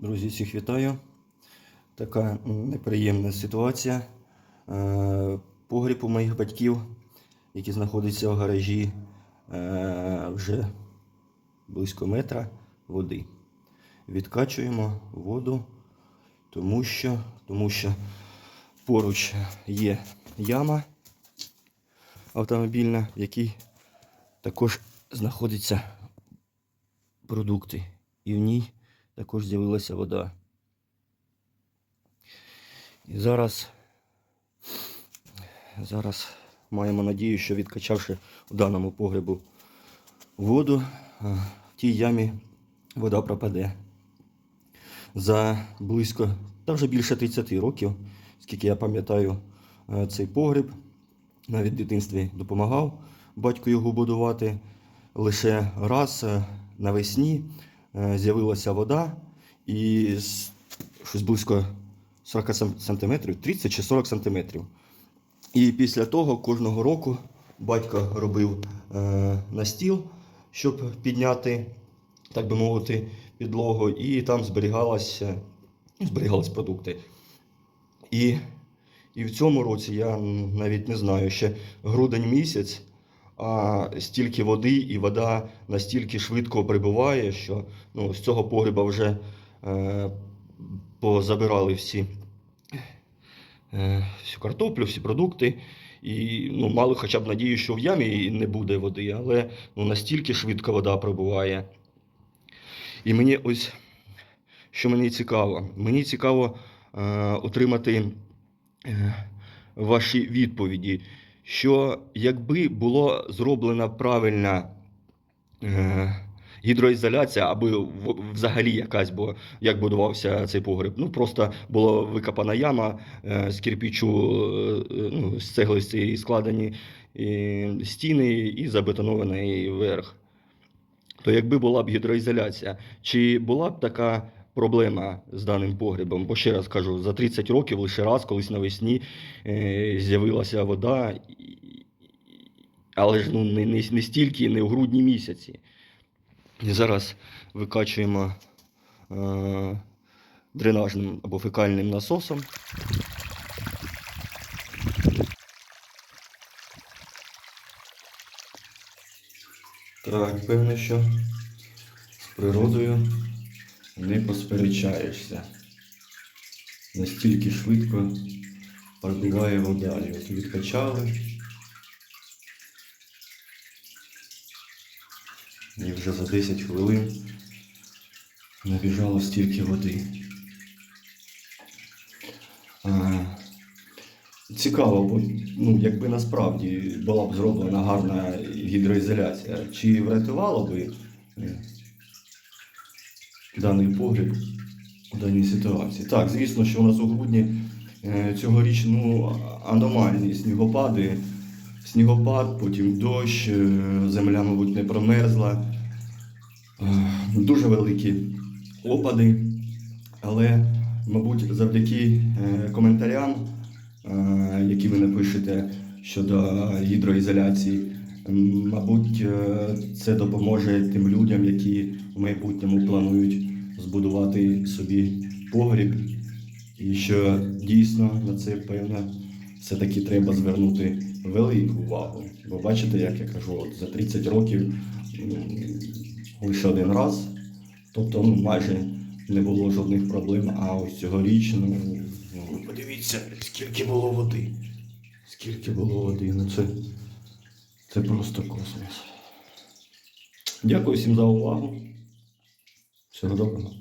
Друзі, всіх вітаю. Така неприємна ситуація. Е, Погріб у моїх батьків, який знаходиться в гаражі, е, вже близько метра води. Відкачуємо воду, тому що, тому що поруч є яма автомобільна, в якій також знаходяться продукти. І в ній також з'явилася вода. І зараз, зараз маємо надію, що відкачавши у даному погребу воду, в тій ямі вода пропаде. За близько, та вже більше 30 років, скільки я пам'ятаю е, цей погреб, навіть в дитинстві допомагав батьку його будувати. Лише раз е, навесні е, з'явилася вода і щось близько 40 сам- сантиметрів, 30 чи 40 сантиметрів. І після того кожного року батько робив е, на стіл, щоб підняти, так би мовити, підлогу, і там зберігалися, зберігались продукти. І, і в цьому році я навіть не знаю, ще грудень місяць, а стільки води, і вода настільки швидко прибуває, що ну, з цього погреба вже е, позабирали всі, е, всю картоплю, всі продукти. І ну, мали хоча б надію, що в ямі не буде води, але ну, настільки швидко вода прибуває. І мені ось, що мені цікаво, мені цікаво е, отримати е, ваші відповіді, що якби було зроблена правильна е, гідроізоляція, аби в- взагалі якась, бо як будувався цей погреб, ну просто була викопана яма е, з кирпічу, е, ну, з цегли цієї складені стіни і забетонований верх. То якби була б гідроізоляція, чи була б така проблема з даним погребом? Бо ще раз кажу, за 30 років лише раз, колись навесні е, з'явилася вода, але ж ну, не, не, не стільки, не в грудні місяці. І зараз викачуємо е, дренажним або фекальним насосом. Так, певно, що з природою не посперечаєшся. Настільки швидко пробиває вода. От відкачали. І вже за 10 хвилин набіжало стільки води. А, Цікаво, бо ну, якби насправді була б зроблена гарна гідроізоляція, чи врятувало би е, даний погріб у даній ситуації? Так, звісно, що у нас у грудні е, цьогоріч ну, аномальні снігопади. Снігопад, потім дощ, е, земля, мабуть, не промерзла. Е, Дуже великі опади, але, мабуть, завдяки коментарям, які ви напишете щодо гідроізоляції, мабуть, е, це допоможе тим людям, які в майбутньому планують збудувати собі погріб. І що дійсно на це певно все-таки треба звернути велику увагу. Бо бачите, як я кажу, от за 30 років лише один раз, тобто ну, майже не було жодних проблем, а ось цьогоріч, ну, ну подивіться, скільки було води. Скільки було води, ну це, це просто космос. Дякую всім за увагу. Всього доброго.